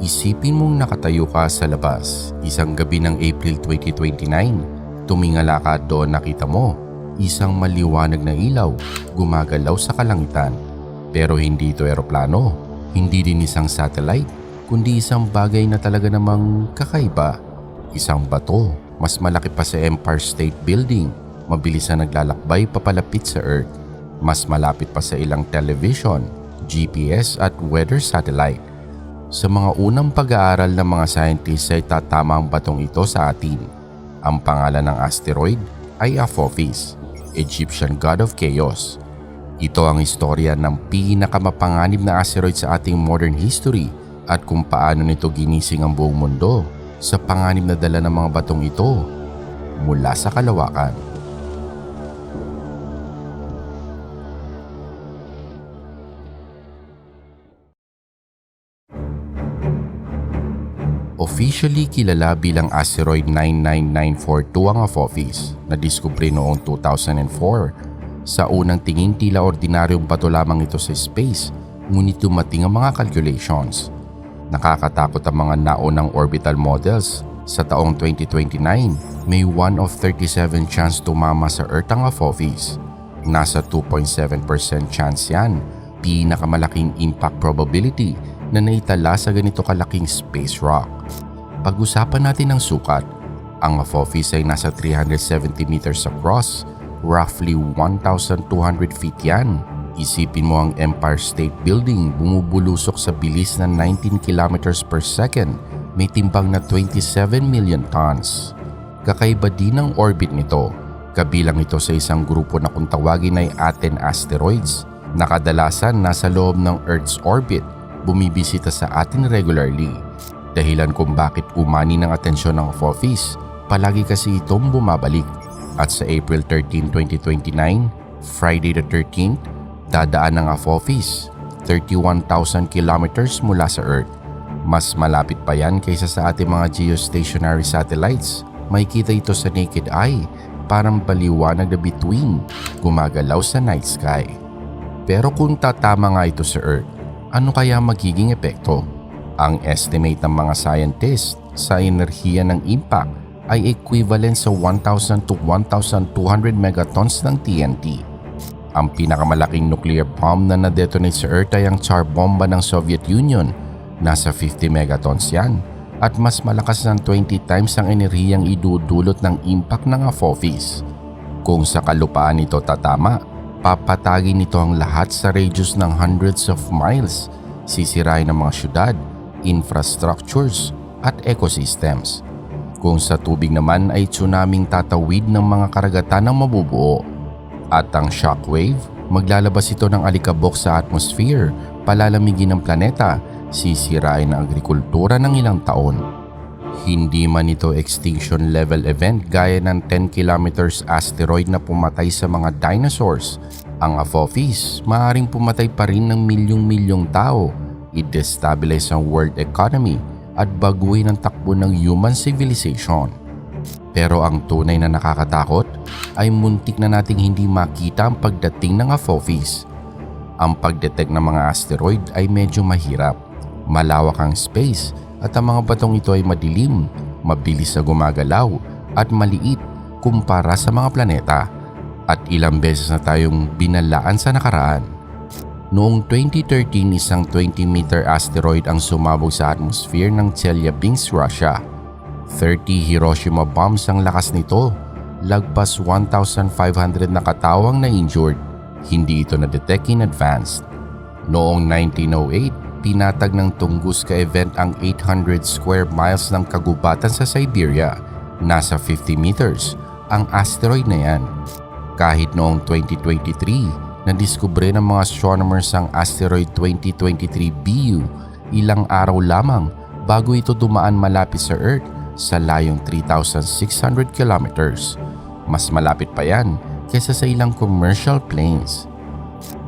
Isipin mong nakatayo ka sa labas, isang gabi ng April 2029. Tumingala ka at doon nakita mo, isang maliwanag na ilaw gumagalaw sa kalangitan. Pero hindi ito eroplano, hindi din isang satellite, kundi isang bagay na talaga namang kakaiba. Isang bato, mas malaki pa sa Empire State Building, mabilis na naglalakbay papalapit sa Earth. Mas malapit pa sa ilang television, GPS at weather satellite. Sa mga unang pag-aaral ng mga scientists ay tatama ang batong ito sa atin. Ang pangalan ng asteroid ay Apophis, Egyptian god of chaos. Ito ang istorya ng pinakamapanganib na asteroid sa ating modern history at kung paano nito ginising ang buong mundo sa panganib na dala ng mga batong ito mula sa kalawakan. Officially kilala bilang asteroid 99942 ang Apophis na diskubre noong 2004. Sa unang tingin tila ordinaryong bato lamang ito sa space ngunit dumating ang mga calculations. Nakakatakot ang mga naunang orbital models. Sa taong 2029, may 1 of 37 chance tumama sa Earth ang Apophis. Nasa 2.7% chance yan, pinakamalaking impact probability na naitala sa ganito kalaking space rock. Pag-usapan natin ang sukat, ang Apophis ay nasa 370 meters across, roughly 1,200 feet yan. Isipin mo ang Empire State Building bumubulusok sa bilis na 19 kilometers per second, may timbang na 27 million tons. Kakaiba din ang orbit nito, kabilang ito sa isang grupo na kung tawagin ay Aten asteroids na kadalasan nasa loob ng Earth's orbit bumibisita sa atin regularly. Dahilan kung bakit umani ng atensyon ng Apophis, palagi kasi itong bumabalik. At sa April 13, 2029, Friday the 13th, dadaan ng Apophis 31,000 kilometers mula sa Earth. Mas malapit pa yan kaysa sa ating mga geostationary satellites. May kita ito sa naked eye, parang paliwanag na between, gumagalaw sa night sky. Pero kung tatama nga ito sa Earth, ano kaya magiging epekto? Ang estimate ng mga scientists sa enerhiya ng impact ay equivalent sa 1,000 to 1,200 megatons ng TNT. Ang pinakamalaking nuclear bomb na na-detonate sa Earth ay ang Tsar bomba ng Soviet Union. Nasa 50 megatons yan at mas malakas ng 20 times ang enerhiyang idudulot ng impact ng Apophis. Kung sa kalupaan ito tatama, papatagin nito ang lahat sa radius ng hundreds of miles, sisirain ang mga syudad, infrastructures at ecosystems. Kung sa tubig naman ay tsunaming tatawid ng mga karagatan ng mabubuo. At ang shockwave, maglalabas ito ng alikabok sa atmosphere, palalamigin ng planeta, sisirain ang agrikultura ng ilang taon. Hindi man ito extinction level event gaya ng 10 kilometers asteroid na pumatay sa mga dinosaurs. Ang Apophis maaaring pumatay pa rin ng milyong-milyong tao, i-destabilize ang world economy at baguhin ang takbo ng human civilization. Pero ang tunay na nakakatakot ay muntik na nating hindi makita ang pagdating ng Apophis. Ang pagdetect ng mga asteroid ay medyo mahirap. Malawak ang space at ang mga batong ito ay madilim, mabilis na gumagalaw at maliit kumpara sa mga planeta. At ilang beses na tayong binalaan sa nakaraan. Noong 2013 isang 20-meter asteroid ang sumabog sa atmosphere ng Chelyabinsk, Russia. 30 Hiroshima bombs ang lakas nito. Lagpas 1,500 na katawang na injured. Hindi ito na-detect in advance. Noong 1908, pinatag ng Tunguska event ang 800 square miles ng kagubatan sa Siberia. Nasa 50 meters ang asteroid na yan. Kahit noong 2023, nadiskubre ng mga astronomers ang asteroid 2023 BU ilang araw lamang bago ito dumaan malapit sa Earth sa layong 3,600 kilometers. Mas malapit pa yan kaysa sa ilang commercial planes.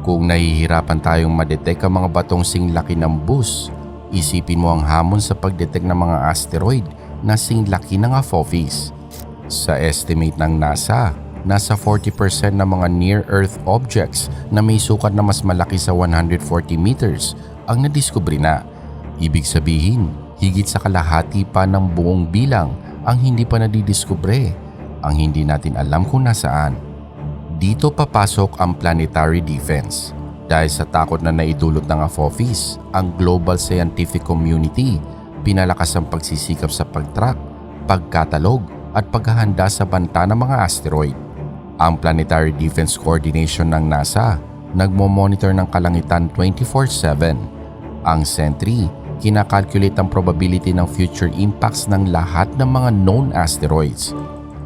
Kung nahihirapan tayong madetect ang mga batong singlaki ng bus, isipin mo ang hamon sa pagdetect ng mga asteroid na singlaki ng Apophis. Sa estimate ng NASA, nasa 40% ng mga near-Earth objects na may sukat na mas malaki sa 140 meters ang nadiskubre na. Ibig sabihin, higit sa kalahati pa ng buong bilang ang hindi pa nadidiskubre, ang hindi natin alam kung nasaan. Dito papasok ang planetary defense. Dahil sa takot na naidulot ng AFOFIS, ang global scientific community pinalakas ang pagsisikap sa pag-track, pagkatalog at paghahanda sa banta ng mga asteroid. Ang Planetary Defense Coordination ng NASA nagmo-monitor ng kalangitan 24-7. Ang Sentry, kinakalculate ang probability ng future impacts ng lahat ng mga known asteroids.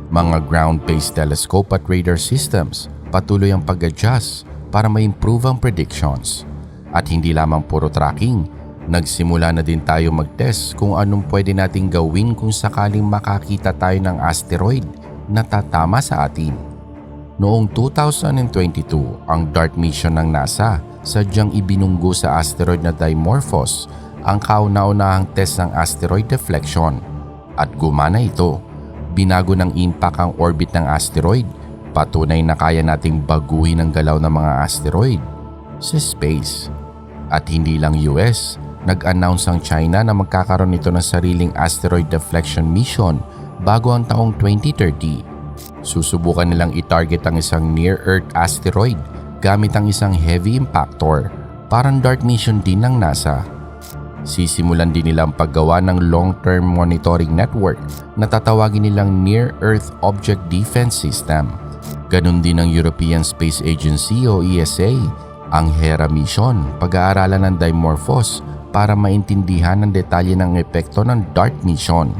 Mga ground-based telescope at radar systems patuloy ang pag-adjust para ma-improve ang predictions. At hindi lamang puro tracking, nagsimula na din tayo mag-test kung anong pwede nating gawin kung sakaling makakita tayo ng asteroid na tatama sa atin. Noong 2022, ang DART mission ng NASA sadyang ibinunggo sa asteroid na Dimorphos ang kauna-unahang test ng asteroid deflection. At gumana ito. Binago ng impact ang orbit ng asteroid. Patunay na kaya nating baguhin ang galaw ng mga asteroid sa space. At hindi lang US, nag-announce ang China na magkakaroon nito ng sariling asteroid deflection mission bago ang taong 2030. Susubukan nilang i-target ang isang near-Earth asteroid gamit ang isang heavy impactor, parang DART mission din ng NASA. Sisimulan din nilang paggawa ng long-term monitoring network na tatawagin nilang Near-Earth Object Defense System. Ganon din ang European Space Agency o ESA, ang HERA mission, pag-aaralan ng Dimorphos para maintindihan ang detalye ng epekto ng DART mission.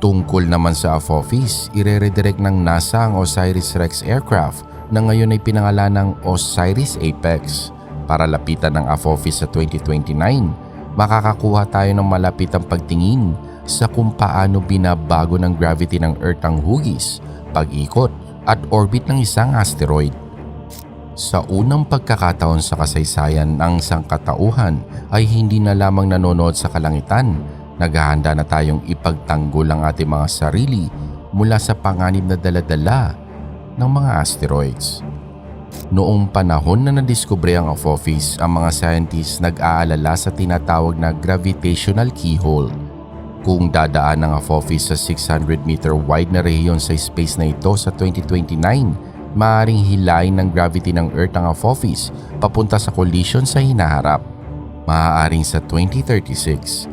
Tungkol naman sa AFOFIS, ire-redirect ng NASA ang OSIRIS-REx aircraft na ngayon ay pinangalan ng OSIRIS Apex. Para lapitan ng AFOFIS sa 2029, makakakuha tayo ng malapitang pagtingin sa kung paano binabago ng gravity ng Earth ang hugis, pag-ikot at orbit ng isang asteroid. Sa unang pagkakataon sa kasaysayan ng sangkatauhan ay hindi na lamang nanonood sa kalangitan, naghahanda na tayong ipagtanggol ang ating mga sarili mula sa panganib na daladala ng mga asteroids. Noong panahon na nadiskubre ang Apophis, ang mga scientists nag-aalala sa tinatawag na gravitational keyhole. Kung dadaan ang Apophis sa 600 meter wide na rehiyon sa space na ito sa 2029, maaaring hilain ng gravity ng Earth ang Apophis papunta sa collision sa hinaharap. Maaaring sa 2036.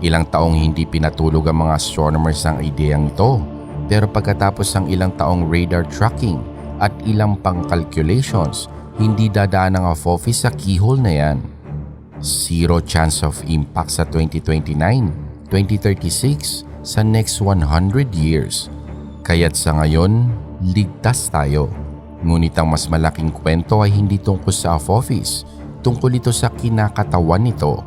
Ilang taong hindi pinatulog ang mga astronomers ang ideyang ito, pero pagkatapos ng ilang taong radar tracking at ilang pang calculations, hindi dadaan ang Apophis sa keyhole na yan. Zero chance of impact sa 2029, 2036, sa next 100 years. Kaya't sa ngayon, ligtas tayo. Ngunit ang mas malaking kwento ay hindi tungkol sa Apophis, tungkol ito sa kinakatawan nito.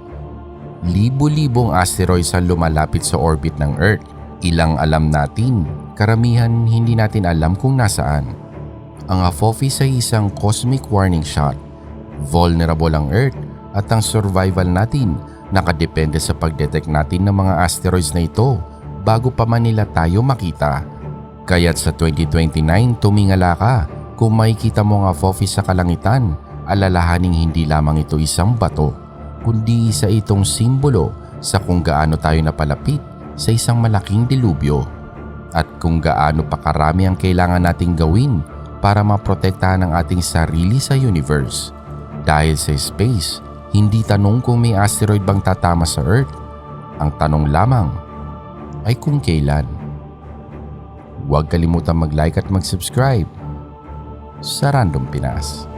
Libo-libong asteroids ang lumalapit sa orbit ng Earth. Ilang alam natin, karamihan hindi natin alam kung nasaan. Ang Apophis ay isang cosmic warning shot. Vulnerable ang Earth at ang survival natin nakadepende sa pagdetect natin ng mga asteroids na ito bago pa man nila tayo makita. Kaya't sa 2029 tumingala ka kung makikita mo ang Apophis sa kalangitan, alalahaning hindi lamang ito isang bato, kundi isa itong simbolo sa kung gaano tayo napalapit sa isang malaking dilubyo at kung gaano pa karami ang kailangan nating gawin para maprotektahan ang ating sarili sa universe. Dahil sa space, hindi tanong kung may asteroid bang tatama sa Earth. Ang tanong lamang ay kung kailan. Huwag kalimutan mag-like at mag-subscribe sa Random Pinas.